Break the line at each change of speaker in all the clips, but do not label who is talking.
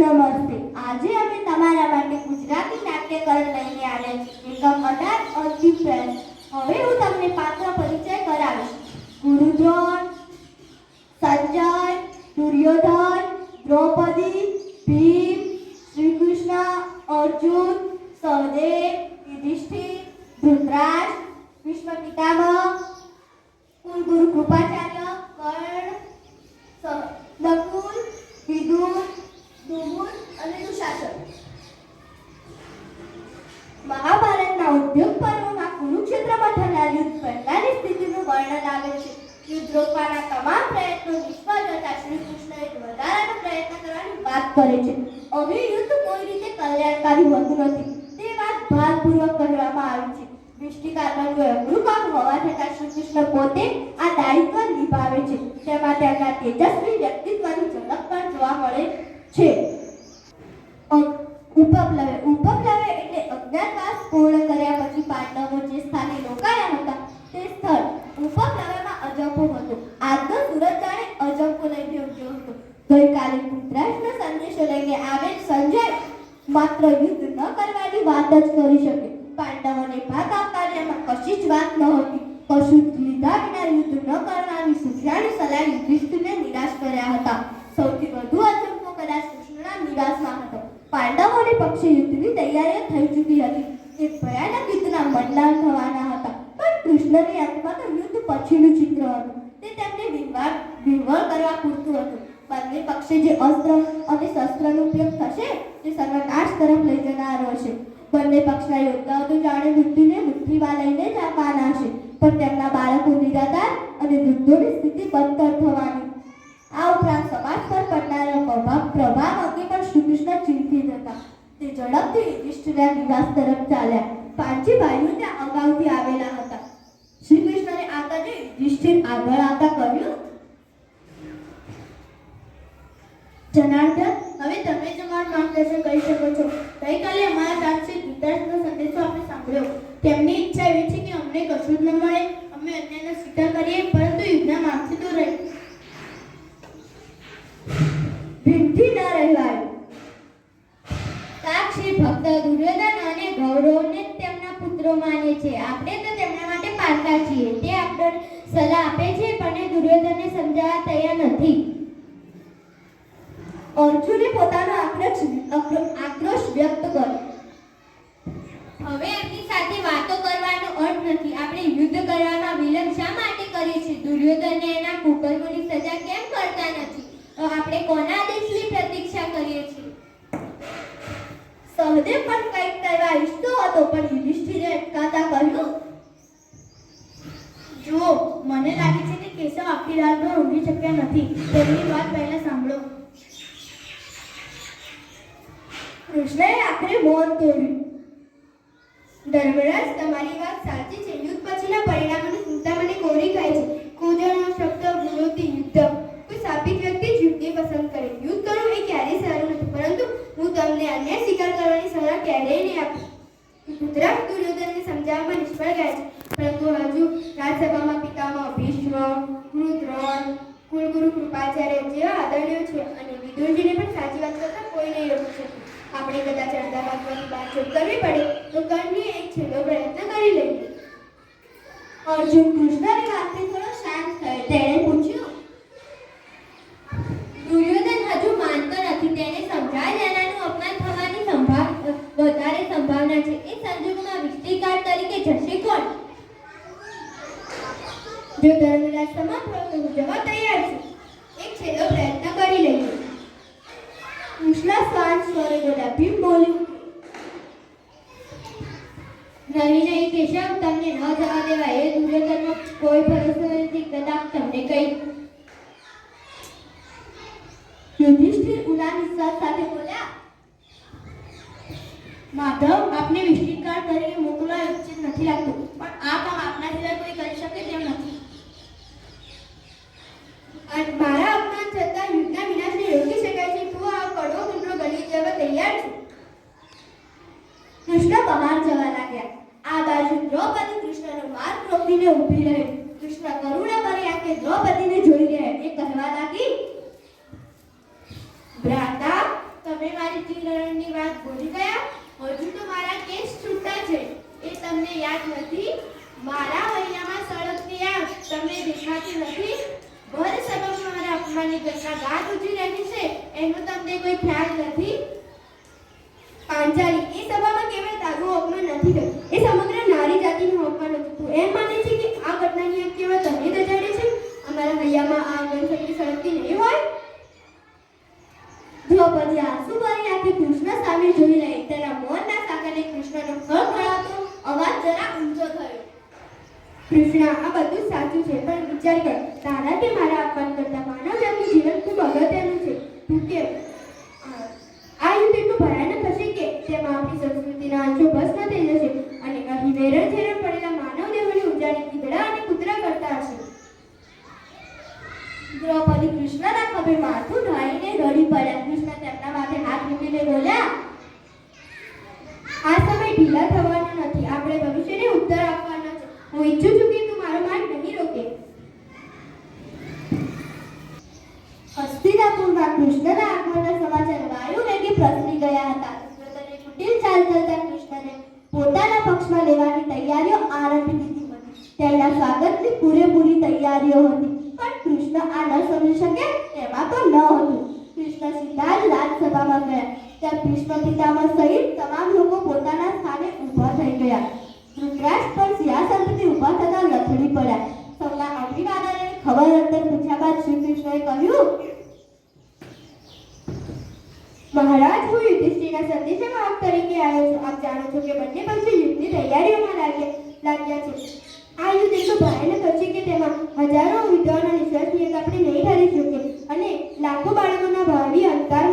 નમસ્તે આજે અમે તમારા માટે ગુજરાતી નાટ્યકરણ લઈને આવ્યા છીએ. એકમ હવે હું તમને પાત્ર પરિચય કરાવીશ. ગુરુદ્રોણ સંજય, દુર્યોધન, દ્રૌપદી, ભીમ શ્રી કૃષ્ણ અર્જુન, સહદેવ, યુધિષ્ઠિર ધૃતરાજ વિશ્વ પિતામહ કુલગુરુ કૃપાચાર્ય રોકવાના તમામ પ્રયત્નો નિષ્ફળ જતા શ્રી એક વધારાનો પ્રયત્ન કરવાની વાત કરે છે. અહીં યુદ્ધ કોઈ રીતે કલ્યાણકારી હોતું નથી. તે વાત ભારપૂર્વક કહેવામાં આવી છે. દૃષ્ટિકાર બનવું અઘરું કામ હોવા છતાં શ્રી કૃષ્ણ પોતે આ દાયિત્વ નિભાવે છે. તેમાં તેમના તેજસ્વી વ્યક્તિત્વની ઝલક પણ જોવા મળે છે. અ- ઉપપ્લવે ઉપપ્લવે એટલે અજ્ઞાતવાસ પૂર્ણ કર્યા પછી પાંડવો જે સ્થાને રોકાયા હતા તે સ્થળ ઉપપ્લવેમાં અજંપો હતો આજનો સુરત જાણે અજંકો લઈને ઉઠ્યો હતો. ગઈકાલે ધૃતરાષ્ટ્રનો સંદેશો લઈને આવેલ સંજય માત્ર યુદ્ધ ન કરવાની વાત જ કરી શકે. પાંડવોને ભાગ આપવામાં કશી જ વાત ન હતી કશું જ લીધા વિના યુદ્ધ ન કરવાની સુફિયાની સલાહ યુધિષ્ઠિરને નિરાશ કર્યા હતા. સૌથી વધુ અજંપો કદાચ કૃષ્ણના નિરાશમાં હતો. પાંડવોને પક્ષે યુદ્ધની તૈયારીઓ થઈ ચૂકી હતી. તે ભયાનક યુદ્ધના મંડાણ થવાના હતા. પણ કૃષ્ણની આત્મા તો યુદ્ધ પછીનું ચિત્ર હતું. તે તેમને વિવાદ વિવળ કરવા પૂરતું હતું. બંને પક્ષે જે અસ્ત્ર અને શસ્ત્રનો ઉપયોગ થશે તે સર્વનાશ તરફ લઈ જનારો હશે. બંને પક્ષના યોદ્ધાઓ તો જાણે મૃત્યુને મૃત્યુમાં લઈને જ આવવાના છે પણ તેમના બાળકો નિરાધાર અને વૃદ્ધોની સ્થિતિ બદતર થવાની. આ ઉપરાંત સમાજ પર પડનારા પ્રભાવ પ્રભાવ અંગે પણ શ્રીકૃષ્ણ ચિંતિત હતા. તે ઝડપથી યુધિષ્ઠિરના નિવાસ તરફ ચાલ્યા. પાંચી ભાઈઓ ત્યાં અગાઉથી આવેલા હતા. શ્રી કૃષ્ણને જોઈ યુધિષ્ઠિર આગળ આવતા કહ્યું
જનાર્દન હવે તમે જ મારું માર્ગદર્શન કરી શકો છો ગઈકાલે અમારા સાથે ધૃતરાષ્ટ્રનો સંદેશો આપણે સાંભળ્યો તેમની ઈચ્છા એવી છે કે અમને કશું જ ન મળે અમે અન્યનો સ્વીકાર કરીએ પરંતુ યુદ્ધના માર્ગથી દૂર રહીએ
ભીમથી ન રહેવાય
સાક્ષી ભક્ત દુર્યોધન અને ગૌરવને જ તેમના પુત્રો માને છે આપણે તો છીએ તે આપણને સલાહ આપે છે, પણ એ દુર્યોધનને સમજાવવા તૈયાર નથી.
અર્જુને પોતાનો આક્રોશ આક્રોશ વ્યક્ત કર્યો.
હવે એમની સાથે વાતો કરવાનો અર્થ નથી. આપણે યુદ્ધ કરવામાં વિલંબ શા માટે કરીએ છીએ? દુર્યોધનને એના કુકર્મોની સજા કેમ કરતા નથી? તો આપણે કોના આદેશની પ્રતીક્ષા કરીએ છીએ?
સહદેવ પણ કંઈક કરવા ઈચ્છતો હતો પણ યુધિષ્ઠિરે અટકાતા કહ્યું
જુઓ મને લાગે છે કે કેશવ આખી રાત પણ શક્યા નથી. તેમની વાત પહેલા સાંભળો.
કૃષ્ણએ આખરે મૌન તોડ્યું.
ધર્મરાજ, તમારી વાત સાચી છે. યુદ્ધ પછીના પરિણામોની ચિંતા મને કોરી ખાય છે? કુદરનો શબ્દ, વિરોધી યુદ્ધ. કોઈ સાપિક વ્યક્તિ યુદ્ધને પસંદ કરે. યુદ્ધ કરવું એ ક્યારેય સારું નથી. પરંતુ હું તમને અન્ય સ્વીકાર કરવાની સલાહ ક્યારેય નહીં આપું. ધૃતરાષ્ટ્ર દુર્યોધનને સમજાવવામાં નિષ્ફળ ગયા છે. પરંતુ હજુ રાજસભામાં પિતામાં ભીષ્મ કુલગુરુ કૃપાચાર્ય જેવા આદરણીય છે અને વિદુરજીને પણ સાચી વાત કરતા કોઈ નહીં રોકી શકે. આપણે કદાચ અડધા ભાગવાની બાતચીત કરવી પડે, તો કર્ણની એક છેલ્લો પ્રયત્ન કરી લઈએ.
અર્જુન કૃષ્ણની વાતથી થોડો શાંત થયો. તેણે પૂછ્યું,
દુર્યોધન હજુ માનતો નથી. તેને સમજાય જનાનું અપમાન થવાની સંભાવ વધારે સંભાવના છે. એ સંજોગોમાં વિષ્ટિકાર તરીકે જશે કોણ? જો ધર્મરાજ સમાપ્ત હોય તો તૈયાર છું, એક છેલ્લો પ્રયત્ન કરી લઈએ.
કૃષ્ણ શાંત સ્વરે બોલ્યા ભીમ બોલ્યું
નહીં નહીં કેશવ, તમને ન જવા દેવાય એ દુર્યોધનનો કોઈ ભરોસો નથી. કદાચ તમને કહી
યુધિષ્ઠિર ઉના નિશ્વાસ સાથે બોલ્યા,
માધવ, આપને વિષ્ટિકાર તરીકે મોકલવા ઉચિત નથી લાગતું, પણ આ કામ આપના સિવાય કોઈ કરી શકે તેમ નથી. મારા અપમાન છતાં યુદ્ધના વિનાશને રોકી શકાય છે. તો આ કડવો ટુકડો ગલી જવા તૈયાર છું.
કૃષ્ણ બહાર જવા લાગ્યા. આ બાજુ દ્રૌપદી કૃષ્ણનો માર્ગ રોકીને ઊભી રહી. કૃષ્ણ કરુણા ભરી આંખે દ્રૌપદીને જોઈ રહ્યા. એ કહેવા લાગી,
ભ્રાતા, તમે રાજ્યની વાત ભૂલી ગયા? હજુ તો મારા કેસ છૂટા છે. એ તમને યાદ નથી? મારા મહિનામાં સળગતી આ તમને દેખાતી નથી? અપમાનની ઘટના ગાત ઉઠી રહી છે, એનો તમને કોઈ ખ્યાલ નથી? પાંચાલી એ સભામાં કેવળ તારું અપમાન નથી થયું એ સમગ્ર નારી જાતિનું અપમાન હતું તું એમ માને છે કે આ ઘટનાની આગ કેવળ તમે દજાડે છે? અમારા હૈયામાં આ આગળ સળગતી નહીં હોય?
દ્રૌપદી આંસુ ભરી આથી કૃષ્ણ સામે જોઈ રહી, તેના મોરના સાગરે કૃષ્ણનો ફળ ખળખળાતો અવાજ જરા ઊંચો થયો.
કૃષ્ણ, આ બધું સાચું છે, પણ વિચાર કર તારા કે મારા અપમાન કરતા માનવ જાતનું જીવન ખૂબ અગત્યનું છે તું કે આ આ યુદ્ધ એટલું ભયાનક હશે કે તેમાં આપણી સંસ્કૃતિના અંશો ભસ્મ થઈ જશે અને અહીં વેરણ ઝેરણ પડેલા માનવ દેહોને ઉજાડી કીધડા અને કૂતરા કરતા હશે
દ્રૌપદી કૃષ્ણના ખભે માથું ઢાળીને રડી પડ્યા. કૃષ્ણ તેમના માથે હાથ મૂકીને બોલ્યા,
આ સમય ઢીલા થવાનો નથી. આપણે ભવિષ્યને ઉત્તર આપવાનો છે. હું ઈચ્છું છું કે તું મારો માર્ગ નહીં રોકે.
હસ્તિનાપુરમાં કૃષ્ણના આગમનના સમાચાર વાયુ વેગે પ્રસરી ગયા હતા દ્રુપદને કુટિલ ચાલ ચલતા કૃષ્ણને પોતાના પક્ષમાં લેવાની તૈયારીઓ આરંભી દીધી હતી તેમના સ્વાગતની પૂરેપૂરી તૈયારીઓ હતી પણ કૃષ્ણ આ ન સમજી શકે એમાં તો ન હતું કૃષ્ણ સીધા જ રાજસભામાં ગયા ત્યાં ભીષ્મ પિતામહ સહિત તમામ લોકો પોતાના સ્થાને ઊભા થઈ ગયા ધૃતરાષ્ટ્ર પણ સિંહાસનથી ઊભા થતા લથડી પડ્યા. સૌના અને ખબર અંતર પૂછ્યા બાદ શ્રી કૃષ્ણએ કહ્યું,
મહારાજ, હું યુધિષ્ઠિરના સંદેશા વાહક તરીકે આવ્યો છું. આપ જાણો છો કે બંને પક્ષો યુદ્ધની તૈયારીઓમાં લાગે લાગ્યા છે. આ યુદ્ધ એટલું ભયાનક હશે કે તેમાં હજારો વિદ્વાનો નિશ્વાસની આપણે નહીં ઠરી શકીએ અને લાખો બાળકોના ભાવિ અંતર,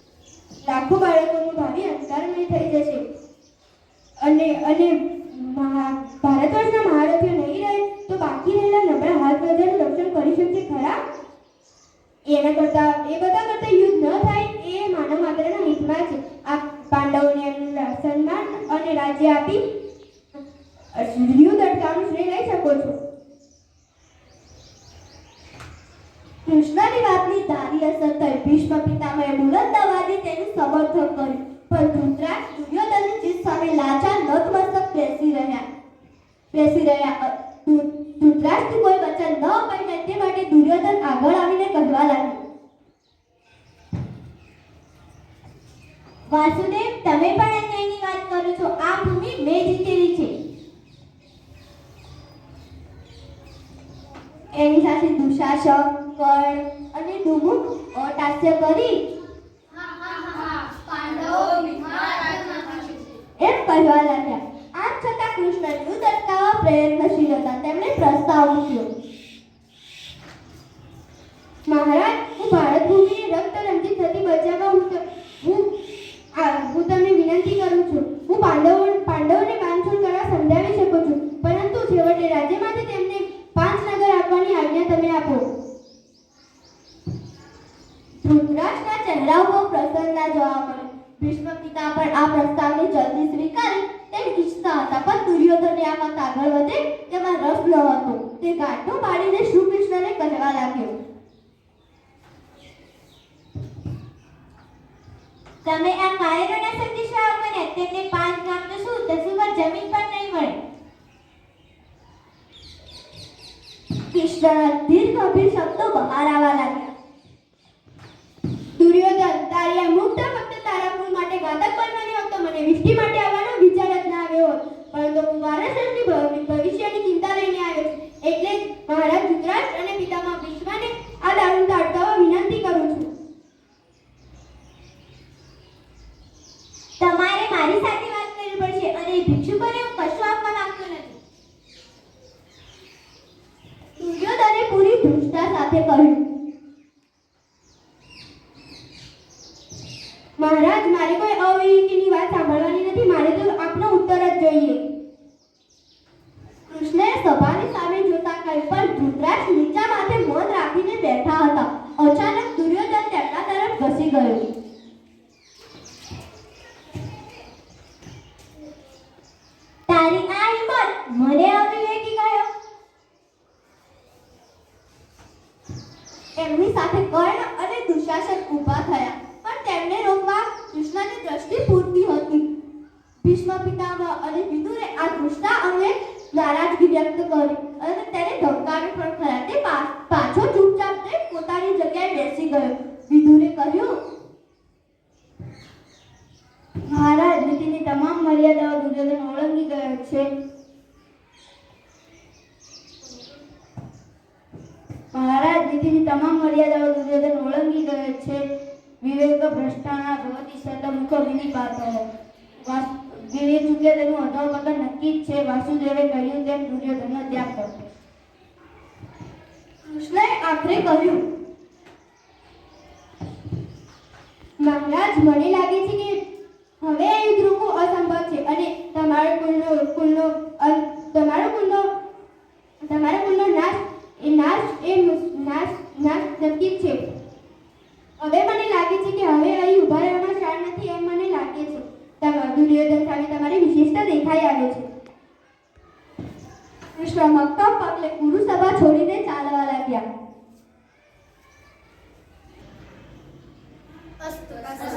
લાખો બાળકોનું ભાવિ અંતરમય થઈ જશે. અને અને ભારત વર્ષના મહારથીઓ નહીં રહે, તો બાકી રહેલા નબળા હાથ પ્રજાનું રક્ષણ કરી શકશે ખરા? એના કરતા, એ બધા કરતા યુદ્ધ ન થાય એ માનવ માત્રના હિતમાં છે આ પાંડવોને એમનું સન્માન અને રાજ્ય આપી યુદ્ધ અટકાવવાનું શ્રેય લઈ શકો છો.
કૃષ્ણની વાતની ધારી અસર થઈ. ભીષ્મ પિતામહે દવાની તેનું સમર્થન કર્યું. પણ ધૃતરાષ્ટ્ર દુર્યોધન જીત સામે લાચાર નતમસ્તક બેસી રહ્યા. બેસી રહ્યા. અ, ધૃ- ધૃતરાષ્ટ્ર કોઈ વચન ન અપાય તે માટે દુર્યોધન આગળ આવીને કહેવા લાગ્યો. વાસુદેવ તમે પણ અન્યાયની વાત કરો છો. આ ભૂમિ મેં જીતેલી છે. એની સાથે દુશાસક કર્ણ અને દુમુક અટાસ્ય કરી કહેવા લાગ્યા આમ છતાં કૃષ્ણ યુદ્ધ અટકાવવા પ્રયત્નશીલ હતા. તેમણે પ્રસ્તાવ મૂક્યો.
મહારાજ, હું ભારત ભૂમિને રક્ત રંજિત થતી બચાવવા હું હું હું તમને વિનંતી કરું છું. હું પાંડવો, પાંડવોને બાંધછોડ કરવા સમજાવી શકું છું. પરંતુ છેવટે રાજ્યમાંથી તેમને પાંચ નગર આપવાની આજ્ઞા તમે આપો.
ધૃતરાષ્ટ્રના ચહેરા ઉપર પ્રસન્નતા જોવા મળી. ભીષ્મ પિતા પણ આ પ્રસ્તાવને જલ્દી સ્વીકારી તે ઈચ્છતા હતા. પણ દુર્યોધને આ વાત આગળ વધે તેમાં રસ ન હતો. તે ગાંઠો પાડીને શ્રી કૃષ્ણને કહેવા લાગ્યો, તમે આ કાયરોના સંદેશા આપીને તેમને પાંચ ગામ તો શું? દસી પર જમીન પણ નહીં મળે. કૃષ્ણના દીર્ઘ અભિર શબ્દો બહાર આવવા લાગ્યા.
દુર્યોધન, તારી આ મુક્ત ફક્ત તારા માટે ઘાતક બનવાની હોત તો મને વિસ્કી માટે આવવાનો વિચાર જ ના આવ્યો હોત પરંતુ હું વારસની ભવિષ્યની ચિંતા લઈને આવ્યો છું એટલે જ મહારાજ ધૃતરાષ્ટ્ર અને પિતામહ ભીષ્મને આ દારૂણતા અટકાવવા વિનંતી કરું છું
તમારે મારી સાથે વાત કરવી પડશે અને એ ભિક્ષુકોને હું કશું આપવા માંગતો નથી દુર્યોધને પૂરી ધૃષ્ટતા સાથે કહ્યું
મહારાજ, મારે કોઈ અવિવેકીની વાત સાંભળવાની નથી. મારે તો આપનો ઉત્તર જ જોઈએ.
કૃષ્ણએ સભાની સામે જોતા કહ્યું પણ ધૃતરાજ નીચા માથે મૌન રાખીને બેઠા હતા. અચાનક દુર્યોધન તેમના તરફ ઘસી ગયો. તારી આ હિંમત મને અવિવેકી ગયો? એમની સાથે કર્ણ અને દુશાસન ઊભા થયા પણ તેમને રોકવા કૃષ્ણની દ્રષ્ટિ
મહારાજ નીતિની તમામ મર્યાદાઓ દુર્યોધન ઓળંગી ગયો છે. મહારાજ, નીતિની તમામ મર્યાદાઓ દુર્યોધન ઓળંગી ગયો છે. વિવેક ભ્રષ્ટાના ભગવતી વિની વિનિપાત વિવેક ચૂકે તેનું અધોપતન નક્કી જ છે. વાસુદેવે કહ્યું તેમ દુર્યોધનનો ત્યાગ કરો.
કૃષ્ણએ આખરે કહ્યું,
મહારાજ, મને લાગે છે કે હવે યુદ્ધ રોકવું અસંભવ અને તમારો કુલનો કુલનો તમારો કુલનો તમારા કુલનો નાશ, એ નાશ એ નાશ નાશ નક્કી છે. હવે મને લાગે છે કે હવે અહીં ઊભા રહેવામાં શાળ નથી એમ મને લાગે છે. તમારા દુર્યોધન સામે તમારી વિશેષતા દેખાઈ આવે છે.
કૃષ્ણ મક્કમ પગલે કુરુસભા છોડીને ચાલવા લાગ્યા.
અસ્તુ.